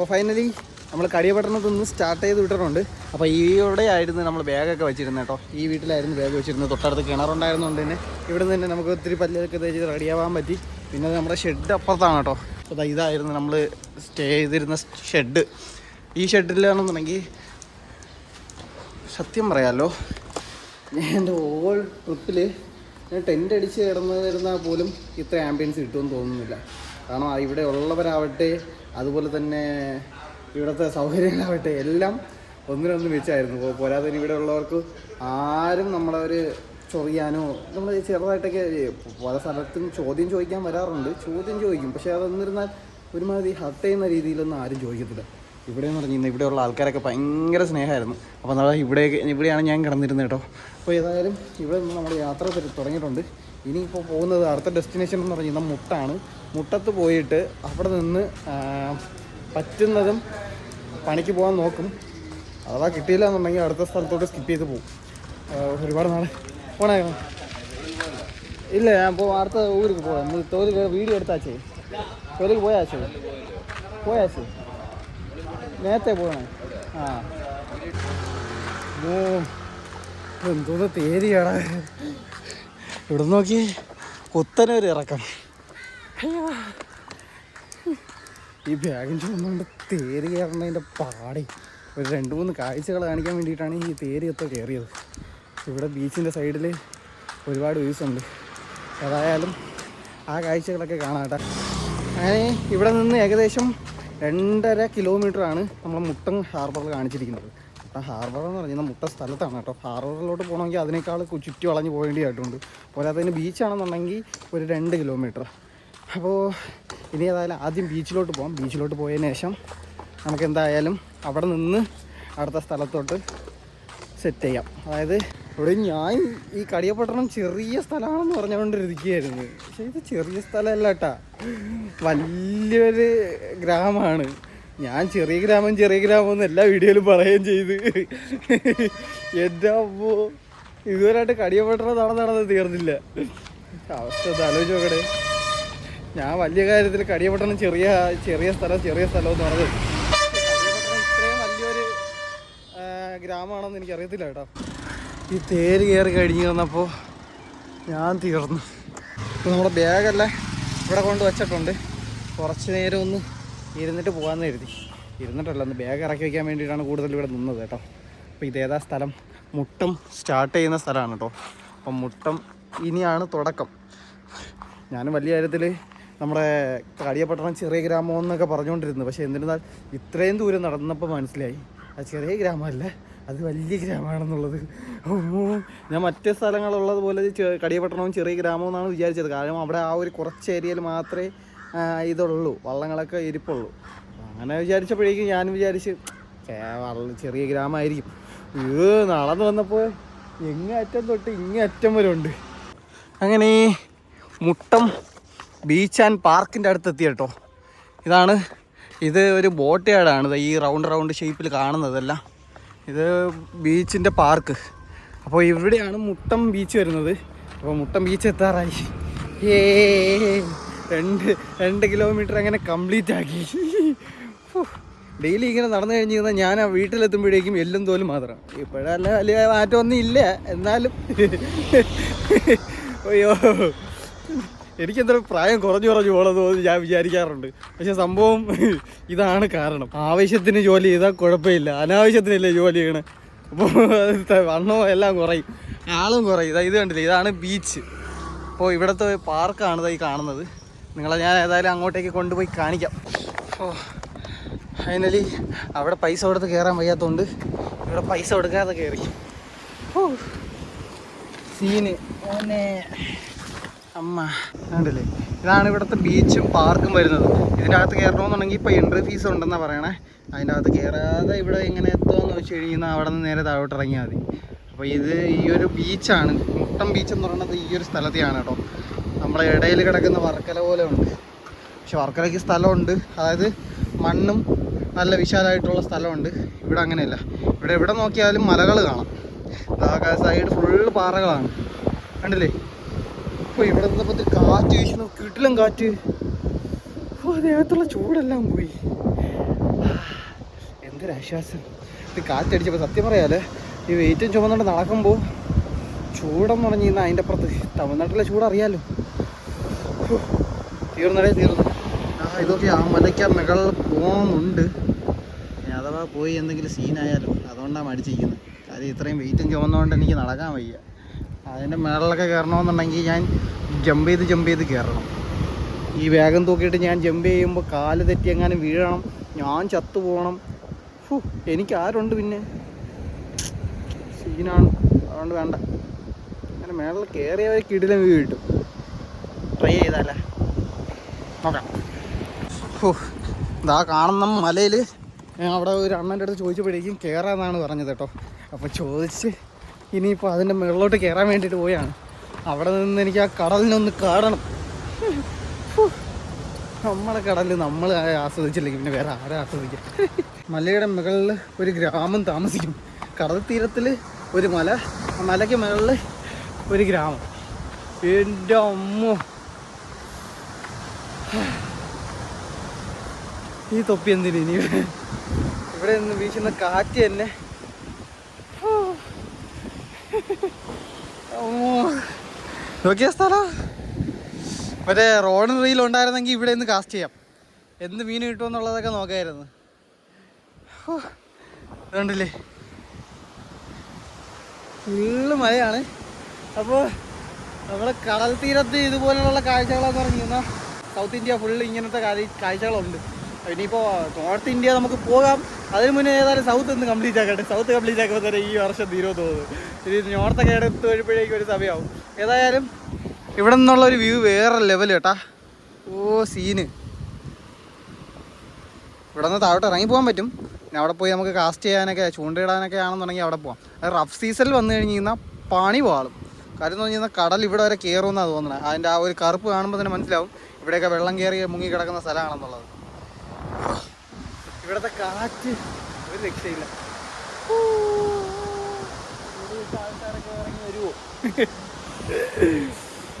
അപ്പോൾ ഫൈനലി നമ്മൾ കടിയപട്ടണത്തുനിന്ന് സ്റ്റാർട്ട് ചെയ്ത് വിട്ടിട്ടുണ്ട്. അപ്പോൾ ഇവിടെ ആയിരുന്നു നമ്മൾ ബാഗൊക്കെ വെച്ചിരുന്നത് കേട്ടോ. ഈ വീട്ടിലായിരുന്നു ബാഗ് വെച്ചിരുന്നത്. തൊട്ടടുത്ത് കിണറുണ്ടായിരുന്നതുകൊണ്ട് തന്നെ ഇവിടെ നിന്ന് തന്നെ നമുക്ക് ഒത്തിരി പല്ലൊക്കെ തേച്ച് റെഡിയാവാൻ പറ്റി. പിന്നെ നമ്മുടെ ഷെഡ് അപ്പുറത്താണ് കേട്ടോ. അപ്പോൾ ഇതായിരുന്നു നമ്മൾ സ്റ്റേ ചെയ്തിരുന്ന ഷെഡ് ഈ ഷെഡിലാണെന്നുണ്ടെങ്കിൽ സത്യം പറയാമല്ലോ എന്റെ ഓൾ ട്രിപ്പിൽ ഞാൻ ടെന്റ് അടിച്ച് കിടന്നിരുന്നാൽ പോലും ഇത്ര ആംബിയൻസ് കിട്ടുമെന്ന് തോന്നുന്നില്ല. കാരണം ഇവിടെ ഉള്ളവരാവട്ടെ അതുപോലെ തന്നെ ഇവിടുത്തെ സൗകര്യങ്ങളാവട്ടെ എല്ലാം ഒന്നിനൊന്ന് വെച്ചായിരുന്നു പോ- പോരാതെ ഇവിടെ ഉള്ളവർക്ക് ആരും നമ്മളെ ഒരു ചൊറിയാനോ നമ്മൾ ചെറുതായിട്ടൊക്കെ പല സ്ഥലത്തും ചോദ്യം ചോദിക്കാൻ വരാറുണ്ട്. ചോദ്യം ചോദിക്കും. പക്ഷേ അതൊന്നിരുന്നാൽ ഒരുമാതിരി ഹർട്ട് ചെയ്യുന്ന രീതിയിലൊന്നും ആരും ചോദിക്കത്തില്ല. ഇവിടെ എന്ന് പറഞ്ഞു കഴിഞ്ഞാൽ ഇവിടെയുള്ള ആൾക്കാരൊക്കെ ഭയങ്കര സ്നേഹമായിരുന്നു. അപ്പോൾ നമ്മൾ ഇവിടെ ഇവിടെയാണ് ഞാൻ കിടന്നിരുന്നത് കേട്ടോ. അപ്പോൾ ഏതായാലും ഇവിടെ നിന്ന് നമ്മൾ യാത്ര തുടങ്ങിയിട്ടുണ്ട്. ഇനിയിപ്പോൾ പോകുന്നത് അടുത്ത ഡെസ്റ്റിനേഷൻ എന്ന് പറഞ്ഞു കഴിഞ്ഞാൽ മുട്ടാണ്. മുട്ടത്ത് പോയിട്ട് അവിടെ നിന്ന് പറ്റുന്നതും പണിക്ക് പോകാൻ നോക്കും. അഥവാ കിട്ടിയില്ല എന്നുണ്ടെങ്കിൽ അടുത്ത സ്ഥലത്തോട്ട് സ്കിപ്പ് ചെയ്ത് പോകും. ഒരുപാട് നാളെ. പോണേ? ഇല്ല ഞാൻ ഇപ്പോൾ അടുത്ത ഊരിക്ക് പോകാം നമ്മൾ തോലിൽ വീഡിയോ എടുത്താച്ചേ? തോലിക്ക് പോയാച്ചേ? പോയാച്ചേ? നേരത്തെ പോകണേ? ആ. ഓ എന്തോ തേരിയാടാ. ഇവിടെ നോക്കി കുത്തനൊരു ഇറക്കം. ഈ ബാഗിൻ ഒന്നുകൊണ്ട് തേര് കയറുന്നതിന്റെ പാടി. ഒരു രണ്ട് മൂന്ന് കാഴ്ചകൾ കാണിക്കാൻ വേണ്ടിയിട്ടാണ് ഈ തേരിയൊക്കെ കയറിയത്. ഇവിടെ ബീച്ചിന്റെ സൈഡിൽ ഒരുപാട് വ്യൂസ് ഉണ്ട് ഏതായാലും ആ കാഴ്ചകളൊക്കെ കാണാട്ടെ അങ്ങനെ ഇവിടെ നിന്ന് ഏകദേശം രണ്ടര കിലോമീറ്ററാണ് നമ്മൾ മുട്ടം ഹാർബറിൽ കാണിച്ചിരിക്കുന്നത്. മുട്ടം ഹാർബർ എന്ന് പറഞ്ഞാൽ മുട്ട സ്ഥലത്താണ് കേട്ടോ. ഹാർബറിലോട്ട് പോകണമെങ്കിൽ അതിനേക്കാൾ ചുറ്റി വളഞ്ഞ് പോകേണ്ടതായിട്ടുണ്ട് പോരാത്തതിന് ബീച്ചാണെന്നുണ്ടെങ്കിൽ ഒരു രണ്ട് കിലോമീറ്റർ അപ്പോൾ ഇനി ഏതായാലും ആദ്യം ബീച്ചിലോട്ട് പോകാം ബീച്ചിലോട്ട് പോയതിന് ശേഷം നമുക്ക് എന്തായാലും അവിടെ നിന്ന് അടുത്ത സ്ഥലത്തോട്ട് സെറ്റ് ചെയ്യാം. അതായത് ഇവിടെ ഞാൻ ഈ കടിയപട്ടണം ചെറിയ സ്ഥലമാണെന്ന് പറഞ്ഞുകൊണ്ടിരിക്കുകയായിരുന്നു. പക്ഷേ ഇത് ചെറിയ സ്ഥലമല്ല കേട്ടാ. വലിയൊരു ഗ്രാമമാണ്. ഞാൻ ചെറിയ ഗ്രാമം ചെറിയ ഗ്രാമം എന്ന് എല്ലാ വീഡിയോയിലും പറയുകയും ചെയ്ത്. എന്റെ അപ്പോ ഇതുവരെയായിട്ട് കടിയപട്ടണം നടന്ന് നടന്ന് തീർന്നില്ല. അവസ്ഥ ആലോചിച്ച് നോക്കണേ ഞാൻ വലിയ കാര്യത്തിൽ കടിയപട്ടണം ചെറിയ ചെറിയ സ്ഥലം ചെറിയ സ്ഥലം എന്ന് പറഞ്ഞത്. വലിയൊരു ഗ്രാമമാണെന്ന് എനിക്ക് എനിക്കറിയത്തില്ല കേട്ടോ. ഈ തേര് കയറി കഴിഞ്ഞ് വന്നപ്പോൾ ഞാൻ തീർന്നു. ഇപ്പോൾ നമ്മുടെ ബാഗെല്ലാം ഇവിടെ കൊണ്ട് വെച്ചിട്ടുണ്ട്. കുറച്ച് നേരം ഒന്ന് ഇരുന്നിട്ട് പോകാമെന്ന് കരുതി. ഇരുന്നിട്ടല്ല ഒന്ന് ബാഗ് ഇറക്കി വയ്ക്കാൻ വേണ്ടിയിട്ടാണ് കൂടുതൽ ഇവിടെ നിന്നത് കേട്ടോ. അപ്പോൾ ഇതേതാ സ്ഥലം? മുട്ടം സ്റ്റാർട്ട് ചെയ്യുന്ന സ്ഥലമാണ് കേട്ടോ. അപ്പം മുട്ടം ഇനിയാണ് തുടക്കം. ഞാൻ വലിയ കാര്യത്തിൽ നമ്മുടെ കാടിയപട്ടണം ചെറിയ ഗ്രാമം എന്നൊക്കെ പറഞ്ഞുകൊണ്ടിരുന്നു. പക്ഷേ എന്നിരുന്നാൽ ഇത്രയും ദൂരം നടന്നപ്പോൾ മനസ്സിലായി. അത് ചെറിയ ഗ്രാമമല്ല അത് വലിയ ഗ്രാമമാണെന്നുള്ളത്. ഞാൻ മറ്റേ സ്ഥലങ്ങളുള്ളത് പോലെ കടിയപട്ടണവും ചെറിയ ഗ്രാമവും എന്നാണ് വിചാരിച്ചത്. കാരണം അവിടെ ആ ഒരു കുറച്ച് ഏരിയയിൽ മാത്രമേ ഇതുള്ളൂ. വള്ളങ്ങളൊക്കെ ഇരിപ്പുള്ളൂ. അങ്ങനെ വിചാരിച്ചപ്പോഴേക്കും ഞാൻ വിചാരിച്ച് "ഛേ, വള്ള- ചെറിയ ഗ്രാമമായിരിക്കും. ഏ നടന്നു വന്നപ്പോൾ എങ്ങേ അറ്റം തൊട്ട് ഇങ്ങേ അറ്റം വരെ ഉണ്ട്. അങ്ങനെ മുട്ടം ബീച്ച് ആൻഡ് പാർക്കിന്റെ അടുത്ത് എത്തി കേട്ടോ. ഇതാണ് ഇത് ഒരു ബോട്ട് യാർഡാണ് ഈ റൗണ്ട് റൗണ്ട് ഷേപ്പിൽ കാണുന്നതെല്ലാം. ഇത് ബീച്ചിന്റെ പാർക്ക് അപ്പോൾ ഇവിടെയാണ് മുട്ടം ബീച്ച് വരുന്നത്. അപ്പോൾ മുട്ടം ബീച്ച് എത്താറായി. ഏ രണ്ട് രണ്ട് കിലോമീറ്റർ അങ്ങനെ കംപ്ലീറ്റ് ആക്കി. ഡെയിലി ഇങ്ങനെ നടന്നു കഴിഞ്ഞ് കഴിഞ്ഞാൽ ഞാൻ ആ വീട്ടിലെത്തുമ്പോഴേക്കും എല്ലും തോലും മാത്രം. ഇപ്പോഴല്ല വലിയ മാറ്റമൊന്നും ഇല്ല എന്നാലും. അയ്യോ. എനിക്കെന്താ പ്രായം കുറഞ്ഞു കുറഞ്ഞു പോകണമെന്ന് ഞാൻ വിചാരിക്കാറുണ്ട്. പക്ഷെ സംഭവം ഇതാണ് കാരണം. ആവശ്യത്തിന് ജോലി ചെയ്താൽ കുഴപ്പമില്ല. അനാവശ്യത്തിനല്ലേ ജോലി ചെയ്യണേ. അപ്പോൾ വണ്ണവും എല്ലാം കുറയും. ആളും കുറയും. ഇതാ ഇത് കണ്ടില്ലേ? ഇതാണ് ബീച്ച് അപ്പോൾ ഇവിടുത്തെ പാർക്കാണ് ഈ കാണുന്നത്. നിങ്ങളെ ഞാൻ ഏതായാലും അങ്ങോട്ടേക്ക് കൊണ്ടുപോയി കാണിക്കാം. ഓ ഫൈനലി അവിടെ പൈസ കൊടുത്ത് കയറാൻ വയ്യാത്തതുകൊണ്ട് ഇവിടെ പൈസ കൊടുക്കാതെ കയറി. സീന് ഓനെ അമ്മ. കണ്ടില്ലേ? ഇതാണ് ഇവിടുത്തെ ബീച്ചും പാർക്കും വരുന്നത്. ഇതിന്റെ അകത്ത് കയറണമെന്നുണ്ടെങ്കിൽ ഇപ്പോൾ എൻട്രി ഫീസ് ഉണ്ടെന്നാണ് പറയണേ. അതിന്റെ അകത്ത് കയറാതെ ഇവിടെ എങ്ങനെ എത്തുമെന്ന് വെച്ച് കഴിഞ്ഞാൽ അവിടെ നിന്ന് നേരെ താഴോട്ട് ഇറങ്ങിയാൽ മതി. അപ്പോൾ ഇത് ഈ ഒരു ബീച്ചാണ് മുട്ടം ബീച്ച് എന്ന് പറയുന്നത് ഈ ഒരു സ്ഥലത്തെയാണ് കേട്ടോ. നമ്മളെ ഇടയിൽ കിടക്കുന്ന വർക്കല പോലെ ഉണ്ട്. പക്ഷെ വർക്കലയ്ക്ക് സ്ഥലമുണ്ട്. അതായത് മണ്ണും നല്ല വിശാലമായിട്ടുള്ള സ്ഥലമുണ്ട്. ഇവിടെ അങ്ങനെയല്ല. ഇവിടെ എവിടെ നോക്കിയാലും മലകൾ കാണാം. സൈഡ് ഫുള്ള് പാറകളാണ്. കണ്ടില്ലേ? അപ്പോൾ ഇവിടെ നിന്നപ്പോൾ കാറ്റ് വീശുന്നു കിട്ടിലും കാറ്റ്. ഓ ചൂടെല്ലാം പോയി. എന്തൊരു ആശ്വാസം. ഇത് കാറ്റടിച്ചപ്പോൾ സത്യം പറയാൽ ഈ വെയിറ്റും ചുമന്നുകൊണ്ട് നടക്കുമ്പോൾ ചൂടെന്ന് പറഞ്ഞു കഴിഞ്ഞാൽ അതിന്റെ അപ്പുറത്ത്. തമിഴ്നാട്ടിലെ ചൂട് അറിയാലോ. തീർന്നടേ തീർന്നു ആ ഇതൊക്കെ ആ മലയ്ക്ക് മുകളിൽ പോകണമെന്നുണ്ട് പോകുന്നുണ്ട് അഥവാ പോയി എന്തെങ്കിലും സീനായാലോ അതുകൊണ്ടാണ് മടിച്ചിരിക്കുന്നത് കാര്യം ഇത്രയും വെയിറ്റും ചുമന്നുകൊണ്ട് എനിക്ക് നടക്കാൻ വയ്യ. അതിന്റെ മേളിലൊക്കെ കയറണമെന്നുണ്ടെങ്കിൽ ഞാൻ ജമ്പ് ചെയ്ത് ജമ്പ് ചെയ്ത് കയറണം. ഈ വേഗം തൂക്കിയിട്ട് ഞാൻ ജമ്പ് ചെയ്യുമ്പോൾ കാൽ തെറ്റി എങ്ങാനും വീഴണം. ഞാൻ ചത്തു പോകണം ഹൂ, എനിക്ക് ആരുണ്ട് പിന്നെ? സീനാണ്. അതുകൊണ്ട് വേണ്ട. അങ്ങനെ മേളിൽ കയറിയവരെ കിടിലം വ്യൂ കിട്ടും. ട്രൈ ചെയ്താലേ. നോക്കാം. ഹോ ഇതാ കാണുന്ന മലയിൽ ഞാൻ അവിടെ ഒരു അണ്ണന്റെ അടുത്ത് ചോദിച്ചപ്പോഴേക്കും കയറാമെന്നാണ് പറഞ്ഞത് കേട്ടോ. അപ്പോൾ ചോദിച്ച് ഇനിയിപ്പോൾ അതിന്റെ മുകളിലോട്ട് കയറാൻ വേണ്ടിയിട്ട് പോയാണ്. അവിടെ നിന്ന് എനിക്ക് ആ കടലിനൊന്ന് കാണണം. നമ്മളെ കടലിൽ നമ്മൾ ആസ്വദിച്ചില്ലെങ്കിൽ പിന്നെ വേറെ ആരെ ആസ്വദിക്കാം? മലയുടെ മുകളിൽ ഒരു ഗ്രാമം താമസിക്കും. കടൽ തീരത്തിൽ ഒരു മല ആ മലയ്ക്ക് മുകളിൽ ഒരു ഗ്രാമം. എന്റെ അമ്മ. ഈ തൊപ്പി എന്തിനു ഇനി? ഇവിടെ നിന്ന് വീശുന്ന കാറ്റ് തന്നെ. നോക്കിയ സ്ഥലം? മറ്റേ റോഡ് റീൽ ഉണ്ടായിരുന്നെങ്കിൽ ഇവിടെ നിന്ന് കാസ്റ്റ് ചെയ്യാം. എന്ത് മീൻ കിട്ടുമെന്നുള്ളതൊക്കെ നോക്കായിരുന്നു. ഹോ. ഇതുണ്ടല്ലേ ഫുള്ള് മഴയാണ്. അപ്പോൾ നമ്മുടെ കടൽ തീരത്ത് ഇതുപോലെയുള്ള കാഴ്ചകളെന്ന് പറഞ്ഞു സൗത്ത് ഇന്ത്യ ഫുള്ള് ഇങ്ങനത്തെ കാഴ്ചകളുണ്ട്. ഇനിയിപ്പോൾ നോർത്ത് ഇന്ത്യ നമുക്ക് പോകാം. അതിന് മുന്നേ ഏതായാലും സൗത്ത് ഒന്ന് കംപ്ലീറ്റ് ആക്കട്ടെ. സൗത്ത് കംപ്ലീറ്റ് ആക്കുമ്പോൾ തന്നെ ഈ വർഷം തീരുമോ തോന്നുന്നു. ഇനി നോർത്തൊക്കെ എടുത്ത് വരുമ്പോഴേക്കും ഒരു സമയമാവും. ഏതായാലും ഇവിടെ നിന്നുള്ള ഒരു വ്യൂ വേറെ ലെവൽ കേട്ടാ ഓ സീന് ഇവിടെ നിന്ന് താഴോട്ട് ഇറങ്ങി പോകാൻ പറ്റും. പിന്നെ അവിടെ പോയി നമുക്ക് കാസ്റ്റ് ചെയ്യാനൊക്കെ ചൂണ്ടയിടാനൊക്കെ ആണെന്നുണ്ടെങ്കിൽ അവിടെ പോകാം അത് റഫ് സീസണിൽ വന്നു കഴിഞ്ഞ് കഴിഞ്ഞാൽ പണി പാളും. കാര്യം എന്ന് പറഞ്ഞാൽ കടൽ ഇവിടെ വരെ കയറുമെന്നാണ് തോന്നുന്നത് അതിന്റെ ആ ഒരു കറുപ്പ് കാണുമ്പോൾ തന്നെ മനസ്സിലാവും ഇവിടെയൊക്കെ വെള്ളം കയറി മുങ്ങി കിടക്കുന്ന സ്ഥലമാണെന്നുള്ളത്. ഇവിടുത്തെ കാറ്റ് ഒരു രക്ഷയില്ല. ആൾക്കാരൊക്കെ ഇറങ്ങി വരുമോ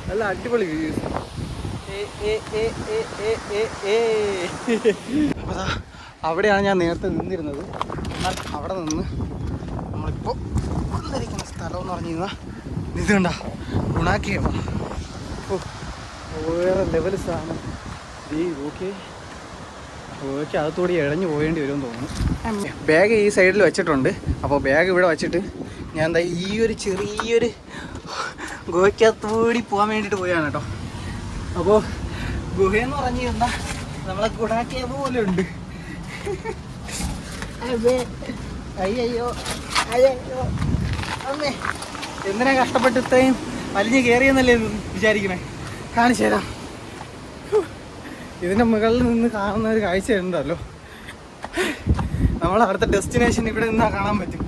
നല്ല അടിപൊളി വ്യൂസ് അവിടെയാണ് ഞാൻ നേരത്തെ നിന്നിരുന്നത്. എന്നാൽ അവിടെ നിന്ന് നമ്മളിപ്പോൾ വന്നിരിക്കുന്ന സ്ഥലം എന്ന് പറഞ്ഞു കഴിഞ്ഞാൽ ഇത് കണ്ട ഓ വേറെ ലെവൽ സാധനം. ഈ ഓക്കെ അകത്തൂടി ഇഴഞ്ഞു പോകേണ്ടി വരുമെന്ന് തോന്നുന്നു. ബാഗ് ഈ സൈഡിൽ വെച്ചിട്ടുണ്ട്. അപ്പോൾ ബാഗ് ഇവിടെ വെച്ചിട്ട് ഞാൻ എന്താ ഈ ഒരു ചെറിയൊരു ഗുഹയ്ക്കകത്തൂടി പോകാൻ വേണ്ടിയിട്ട് പോയാണ് കേട്ടോ. അപ്പോൾ ഗുഹയെന്ന് പറഞ്ഞു കഴിഞ്ഞാൽ നമ്മളെ ഗുണാക്കിയ പോലെ ഉണ്ട്. അയ്യോ അയ്യോ അമ്മേ എന്തിനാ കഷ്ടപ്പെട്ട് ഇത്രയും വലിഞ്ഞ് കയറിയെന്നല്ലേ വിചാരിക്കണേ? കാണിച്ചു തരാം. ഇതിന്റെ മുകളിൽ നിന്ന് കാണുന്ന ഒരു കാഴ്ച ഉണ്ടല്ലോ നമ്മൾ അടുത്ത ഡെസ്റ്റിനേഷൻ ഇവിടെ നിന്നാ കാണാൻ പറ്റും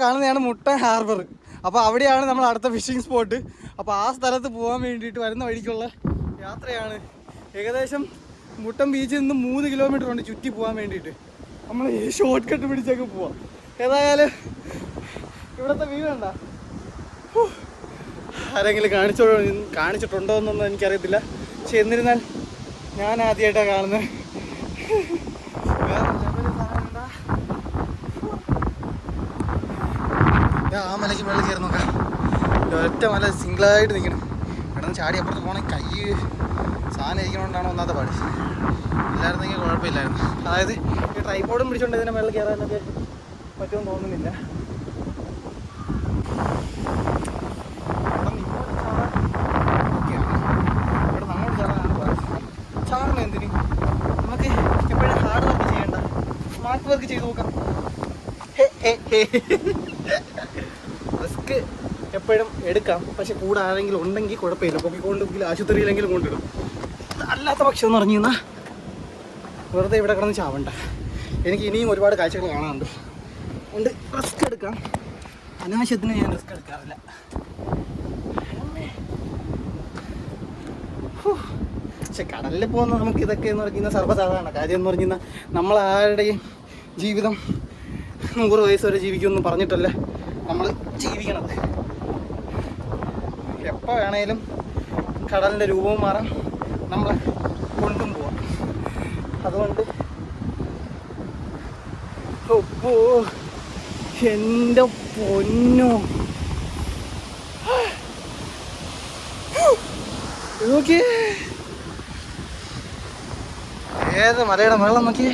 കാണുന്നതാണ് മുട്ട ഹാർബർ അപ്പോൾ അവിടെയാണ് നമ്മൾ അടുത്ത ഫിഷിംഗ് സ്പോട്ട് അപ്പോൾ ആ സ്ഥലത്ത് പോകാൻ വേണ്ടിയിട്ട് വരുന്ന വഴിക്കുള്ള യാത്രയാണ് ഏകദേശം മുട്ടം ബീച്ചിൽ നിന്ന് മൂന്ന് കിലോമീറ്റർ ഉണ്ട് ചുറ്റി പോകാൻ വേണ്ടിയിട്ട് നമ്മൾ ഈ ഷോർട്ട് കട്ട് പിടിച്ചൊക്കെ പോവാം. ഏതായാലും ഇവിടുത്തെ വ്യൂ കണ്ട. ആരെങ്കിലും കാണിച്ചോ കാണിച്ചിട്ടുണ്ടോ എന്നൊന്നും എനിക്കറിയത്തില്ല. പക്ഷെ എന്നിരുന്നാൽ ഞാൻ ആദ്യമായിട്ടാണ് കാണുന്നത്. ആ മലയ്ക്ക് വെള്ളം കയറി നോക്കാം. ഒറ്റ മല സിംഗിളായിട്ട് നിൽക്കണം ഇവിടുന്ന് ചാടി അപ്പുറത്ത് പോകണേ കൈ സാധനം ഇരിക്കണോണ്ടാണ് ഒന്നാമത്തെ പാട്. ഇല്ലായിരുന്നെങ്കിൽ കുഴപ്പമില്ലായിരുന്നു. അതായത് ഈ പിടിച്ചുകൊണ്ട് ഇതിനെ കയറാൻ കയറാനൊക്കെ പറ്റുമെന്ന് തോന്നുന്നില്ല. നമുക്ക് എപ്പോഴും സ്മാർട്ട് വർക്ക് നോക്കാം. റിസ്ക് എപ്പോഴും എടുക്കാം. പക്ഷെ കൂടെ ആരെങ്കിലും ഉണ്ടെങ്കിൽ കുഴപ്പമില്ല. പൊക്കിക്കൊണ്ടെങ്കിൽ ആശുപത്രിയിലെങ്കിലും കൊണ്ടിടും. അല്ലാത്ത പക്ഷം എന്ന് പറഞ്ഞു വെറുതെ ഇവിടെ കിടന്ന് ചാവണ്ട. എനിക്ക് ഇനിയും ഒരുപാട് കാഴ്ചകൾ കാണാനുണ്ട്. അതുകൊണ്ട് റിസ്ക് എടുക്കാം. അനാവശ്യത്തിന് ഞാൻ റിസ്ക് എടുക്കാറില്ല. പക്ഷെ കടലിൽ പോകുന്ന നമുക്ക് ഇതൊക്കെ എന്ന് പറഞ്ഞാൽ സർവസാധാരണ കാര്യം എന്ന് നമ്മൾ ആരുടെയും ജീവിതം നൂറ് വയസ്സ് വരെ ജീവിക്കുമെന്ന് പറഞ്ഞിട്ടല്ല നമ്മൾ ജീവിക്കണത്. എപ്പോൾ വേണേലും കടലിന്റെ രൂപവും മാറാം. നമ്മളെ കൊണ്ടും പോവാം. അതുകൊണ്ട് ഒപ്പോ എന്റെ പൊന്നോ. നോക്കിയേ. ഏത് മലയുടെ വെള്ളം നോക്കിയേ.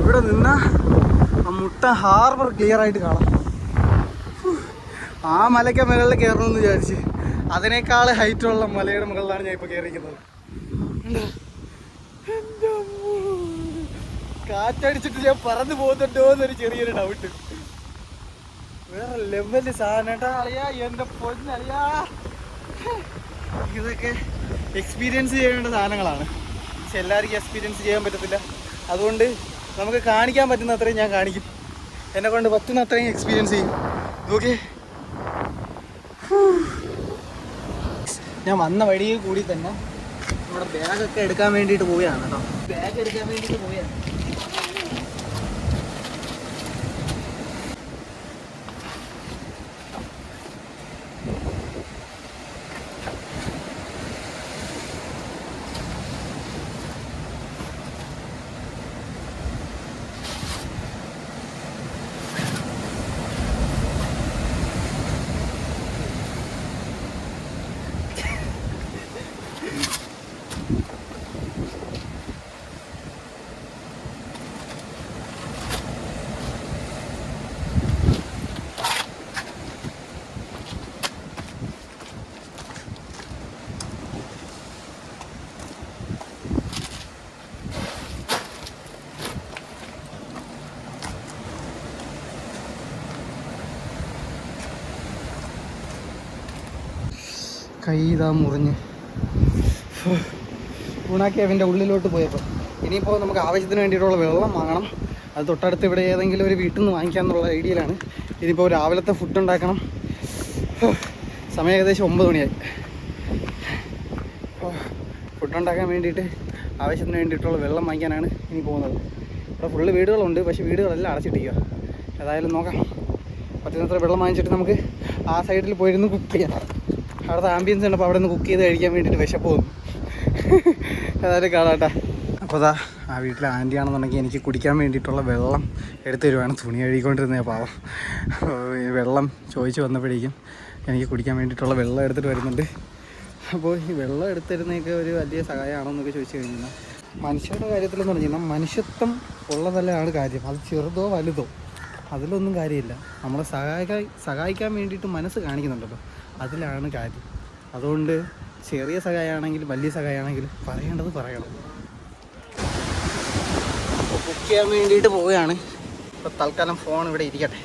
ഇവിടെ നിന്ന ആ മുട്ട ഹാർബർ ക്ലിയർ ആയിട്ട് കാണാം. ആ മലയ്ക്ക് മുകളിൽ കയറണമെന്ന് വിചാരിച്ച്. അതിനേക്കാൾ ഹൈറ്റുള്ള മലയുടെ മുകളിലാണ് ഞാൻ ഇപ്പോൾ കയറിയിരിക്കുന്നത്. കാറ്റടിച്ചിട്ട് ഞാൻ പറന്നു പോകുന്നുണ്ടോ എന്നൊരു ചെറിയൊരു ഡൗട്ട് വേറെ ലെവൽ സാധനട്ടാ അളിയാ എന്റെ പൊന്നളിയാ ഇതൊക്കെ എക്സ്പീരിയൻസ് ചെയ്യേണ്ട സാധനങ്ങളാണ്. പക്ഷെ എല്ലാവർക്കും എക്സ്പീരിയൻസ് ചെയ്യാൻ പറ്റത്തില്ല. അതുകൊണ്ട് നമുക്ക് കാണിക്കാൻ പറ്റുന്ന അത്രയും ഞാൻ കാണിക്കും. എന്നെ കൊണ്ട് പറ്റുന്ന അത്രയും എക്സ്പീരിയൻസ് ചെയ്യും. നോക്കി ഞാൻ വന്ന വഴിയിൽ കൂടി തന്നെ നമ്മുടെ ബാഗൊക്കെ എടുക്കാൻ വേണ്ടിയിട്ട് പോവുകയാണ് കേട്ടോ. ബാഗ് എടുക്കാൻ വേണ്ടിയിട്ട് പോവുകയാണ്. കൈ ഇതാ മുറിഞ്ഞ്. ഗുണാക്കി അവന്റെ ഉള്ളിലോട്ട് പോയപ്പോൾ ഇനിയിപ്പോൾ നമുക്ക് ആവശ്യത്തിന് വേണ്ടിയിട്ടുള്ള വെള്ളം വാങ്ങണം. അത് തൊട്ടടുത്ത് ഇവിടെ ഏതെങ്കിലും ഒരു വീട്ടിൽ നിന്ന് വാങ്ങിക്കാമെന്നുള്ള ഐഡിയയിലാണ്. ഇനിയിപ്പോൾ രാവിലത്തെ ഫുഡ് ഉണ്ടാക്കണം. സമയം ഏകദേശം ഒമ്പത് മണിയായി. ഫുഡ് ഉണ്ടാക്കാൻ വേണ്ടിയിട്ട് ആവശ്യത്തിന് വേണ്ടിയിട്ടുള്ള വെള്ളം വാങ്ങിക്കാനാണ് ഇനി പോകുന്നത്. ഇവിടെ ഫുള്ള് വീടുകളുണ്ട് പക്ഷേ വീടുകളെല്ലാം അടച്ചിട്ടിരിക്കുക ഏതായാലും നോക്കാം. പറ്റുന്നത്ര വെള്ളം വാങ്ങിച്ചിട്ട് നമുക്ക് ആ സൈഡിൽ പോയിരുന്ന് കുക്ക് ചെയ്യാം. അവിടുത്തെ ആംബിയൻസ് അപ്പോൾ അവിടെ നിന്ന് കുക്ക് ചെയ്ത് കഴിക്കാൻ വേണ്ടിയിട്ട് വിശപ്പ് തോന്നും ഏതായാലും കാണാട്ടാ. അപ്പോൾ അതാ ആ വീട്ടിലെ ആന്റി ആണെന്നുണ്ടെങ്കിൽ എനിക്ക് കുടിക്കാൻ വേണ്ടിയിട്ടുള്ള വെള്ളം എടുത്തു തരുവാണ്. തുണി കഴുകിക്കൊണ്ടിരുന്നത് പാവം. വെള്ളം ചോദിച്ചു വന്നപ്പോഴേക്കും എനിക്ക് കുടിക്കാൻ വേണ്ടിയിട്ടുള്ള വെള്ളം എടുത്തിട്ട് വരുന്നുണ്ട്. അപ്പോൾ ഈ വെള്ളം എടുത്തിരുന്നതൊക്കെ ഒരു വലിയ സഹായമാണോ എന്നൊക്കെ ചോദിച്ചു കഴിഞ്ഞാൽ മനുഷ്യരുടെ കാര്യത്തിലെന്ന് പറഞ്ഞു കഴിഞ്ഞാൽ മനുഷ്യത്വം ഉള്ളതല്ലാണ് കാര്യം. അത് ചെറുതോ വലുതോ അതിലൊന്നും കാര്യമില്ല. നമ്മളെ സഹായിക്കാൻ സഹായിക്കാൻ വേണ്ടിയിട്ട് മനസ്സ് കാണിക്കുന്നുണ്ടല്ലോ. അതിലാണ് കാര്യം. അതുകൊണ്ട് ചെറിയ സഹായമാണെങ്കിൽ വലിയ സഹായമാണെങ്കിൽ പറയേണ്ടത് പറയണം. ബുക്ക് ചെയ്യാൻ വേണ്ടിയിട്ട് പോവുകയാണ്. ഇപ്പോൾ തൽക്കാലം ഫോൺ ഇവിടെ ഇരിക്കട്ടെ.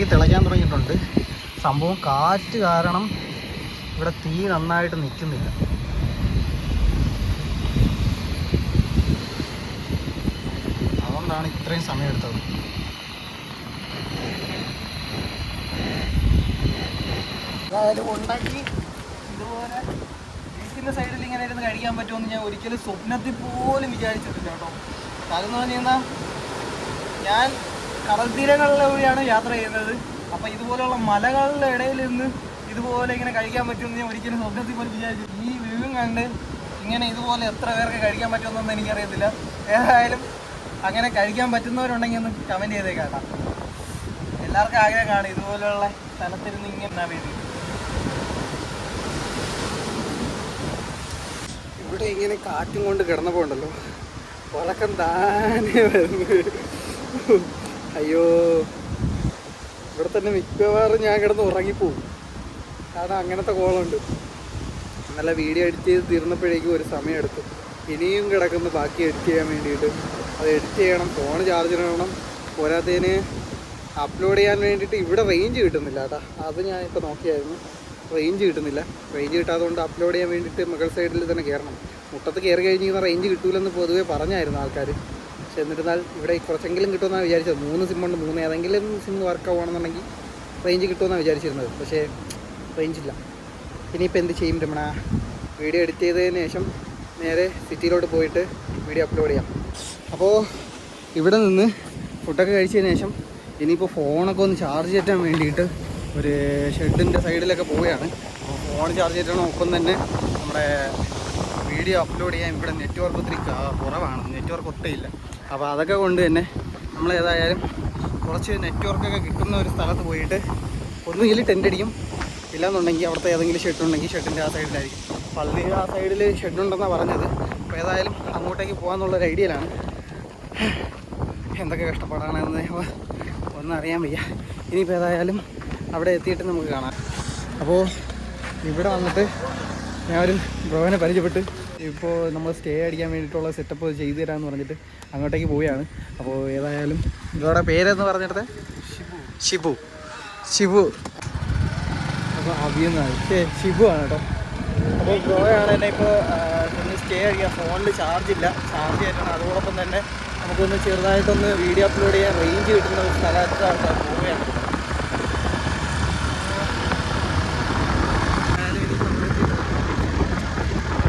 അപ്പം തിളയ്ക്കാൻ തുടങ്ങിയിട്ടുണ്ട്. സംഭവം കാറ്റ് കാരണം ഇവിടെ തീ നന്നായിട്ട് നിൽക്കുന്നില്ല. അതുകൊണ്ടാണ് ഇത്രയും സമയമെടുത്തത്. ഇതുപോലെ സൈഡിൽ ഇങ്ങനെ ഇരുന്ന് കഴിക്കാൻ പറ്റുമെന്ന് ഞാൻ ഒരിക്കലും സ്വപ്നത്തിൽ പോലും വിചാരിച്ചിട്ടില്ല കേട്ടോ. കാരണം എന്ന് പറഞ്ഞു കഴിഞ്ഞാൽ ഞാൻ കടൽ തീരങ്ങളിലൂടെയാണ് യാത്ര ചെയ്യുന്നത്. അപ്പോൾ ഇതുപോലെയുള്ള മലകളുടെ ഇടയിൽ നിന്ന് ഇതുപോലെ ഇങ്ങനെ കഴിക്കാൻ പറ്റുമെന്ന് ഞാൻ ഒരിക്കലും സ്വപ്നത്തിൽ പോലും വിചാരിച്ചു ഈ വ്യൂവും കണ്ട് ഇങ്ങനെ ഇതുപോലെ എത്ര പേർക്ക് കഴിക്കാൻ പറ്റുമെന്നൊന്നും എനിക്കറിയത്തില്ല. ഏതായാലും അങ്ങനെ കഴിക്കാൻ പറ്റുന്നവരുണ്ടെങ്കിൽ ഒന്ന് കമന്റ് ചെയ്തേക്കാം എല്ലാവർക്കും ആഗ്രഹം കാണും ഇതുപോലെയുള്ള സ്ഥലത്തിരുന്ന് ഇങ്ങനെ വേണ്ടി ഇവിടെ ഇങ്ങനെ കാറ്റും കൊണ്ട് കിടന്നപ്പോണ്ടല്ലോ ഉറക്കം താനേ വരുന്നു. അയ്യോ. ഇവിടെ തന്നെ മിക്കവാറും ഞാൻ കിടന്ന് ഉറങ്ങിപ്പോവും. കാരണം അങ്ങനത്തെ കോളുണ്ട്. നല്ല വീഡിയോ എഡിറ്റ് ചെയ്ത് തീർന്നപ്പോഴേക്കും ഒരു സമയം എടുത്തു. ഇനിയും കിടക്കുന്ന ബാക്കി എഡിറ്റ് ചെയ്യാൻ വേണ്ടിയിട്ട്. അത് എഡിറ്റ് ചെയ്യണം ഫോൺ ചാർജ് ചെയ്യണം പോരാത്തതിന് അപ്ലോഡ് ചെയ്യാൻ വേണ്ടിയിട്ട് ഇവിടെ റേഞ്ച് കിട്ടുന്നില്ല കേട്ടോ. അത് ഞാൻ ഇപ്പോൾ നോക്കിയായിരുന്നു. റേഞ്ച് കിട്ടുന്നില്ല. റേഞ്ച് കിട്ടാത്തതുകൊണ്ട് അപ്ലോഡ് ചെയ്യാൻ വേണ്ടിയിട്ട് മുകൾ സൈഡിൽ തന്നെ കയറണം മുട്ടത്ത് കയറി കഴിഞ്ഞ് കഴിഞ്ഞാൽ റേഞ്ച് കിട്ടൂലെന്ന് പൊതുവേ പറഞ്ഞായിരുന്നു ആൾക്കാർ പക്ഷെ എന്നിരുന്നാൽ ഇവിടെ കുറച്ചെങ്കിലും കിട്ടുമെന്നാണ് വിചാരിച്ചത്. മൂന്ന് സിമ്മുണ്ട് മൂന്ന് ഏതെങ്കിലും സിം വർക്ക് ആവുകയാണെന്നുണ്ടെങ്കിൽ റേഞ്ച് കിട്ടുമെന്നാണ് വിചാരിച്ചിരുന്നത്. പക്ഷേ റേഞ്ച് ഇല്ല. ഇനിയിപ്പോൾ എന്ത് ചെയ്യും രമണ? വീഡിയോ എഡിറ്റ് ചെയ്തതിന് ശേഷം നേരെ സിറ്റിയിലോട്ട് പോയിട്ട് വീഡിയോ അപ്ലോഡ് ചെയ്യാം. അപ്പോൾ ഇവിടെ നിന്ന് ഫുഡൊക്കെ കഴിച്ചതിന് ശേഷം ഇനിയിപ്പോൾ ഫോണൊക്കെ ഒന്ന് ചാർജ് ചെയ്യാൻ വേണ്ടിയിട്ട് ഒരു ഷെഡിന്റെ സൈഡിലൊക്കെ പോവുകയാണ്. ഫോൺ ചാർജ് ചെയ്തിട്ടാണ് ഒപ്പം തന്നെ നമ്മുടെ വീഡിയോ അപ്ലോഡ് ചെയ്യാൻ ഇവിടെ നെറ്റ്വർക്ക് ഒത്തിരി കുറവാണ്. നെറ്റ്വർക്ക് ഒട്ടയില്ല. അപ്പോൾ അതൊക്കെ കൊണ്ട് തന്നെ നമ്മൾ ഏതായാലും കുറച്ച് നെറ്റ്വർക്കൊക്കെ കിട്ടുന്ന ഒരു സ്ഥലത്ത് പോയിട്ട് ഒന്നുകിൽ ടെന്റ് അടിക്കും. ഇല്ലാന്നുണ്ടെങ്കിൽ അവിടുത്തെ ഏതെങ്കിലും ഷെഡ് ഉണ്ടെങ്കിൽ ഷെഡിന്റെ ആ സൈഡിലായിരിക്കും. പള്ളി ആ സൈഡിൽ ഷെഡുണ്ടെന്നാണ് പറഞ്ഞത്. അപ്പോൾ ഏതായാലും അങ്ങോട്ടേക്ക് പോകാമെന്നുള്ളൊരു ഐഡിയയിലാണ്. എന്തൊക്കെ കഷ്ടപ്പാടാണെന്ന് ഒന്നും അറിയാൻ വയ്യ. ഇനിയിപ്പോൾ ഏതായാലും അവിടെ എത്തിയിട്ട് നമുക്ക് കാണാം. അപ്പോൾ ഇവിടെ വന്നിട്ട് ഞാൻ ഒരു ബ്രോനെ പരിചയപ്പെട്ട് ഇപ്പോൾ നമ്മൾ സ്റ്റേ അടിക്കാൻ വേണ്ടിയിട്ടുള്ള സെറ്റപ്പ് ചെയ്തു തരാമെന്ന് പറഞ്ഞിട്ട് അങ്ങോട്ടേക്ക് പോവുകയാണ്. അപ്പോൾ ഏതായാലും ഇവരുടെ പേരെന്ന് പറഞ്ഞിടത്തെ ഷിബു. ഷിബു. അപ്പോൾ അഭിയെന്നാണ് ഏ ഷിബു ആണ് കേട്ടോ. അപ്പോൾ ബ്രോയാണ് എന്നെ ഇപ്പോൾ ഒന്ന് സ്റ്റേ അടിക്കാൻ ഫോണിൽ ചാർജ് ഇല്ല. ചാർജ് ചെയ്തിട്ടാണ് അതോടൊപ്പം തന്നെ നമുക്കൊന്ന് ചെറുതായിട്ടൊന്ന് വീഡിയോ അപ്ലോഡ് ചെയ്യാൻ റേഞ്ച് കിട്ടുന്ന ഒരു സ്ഥലത്താണ് പോവുകയാണ്.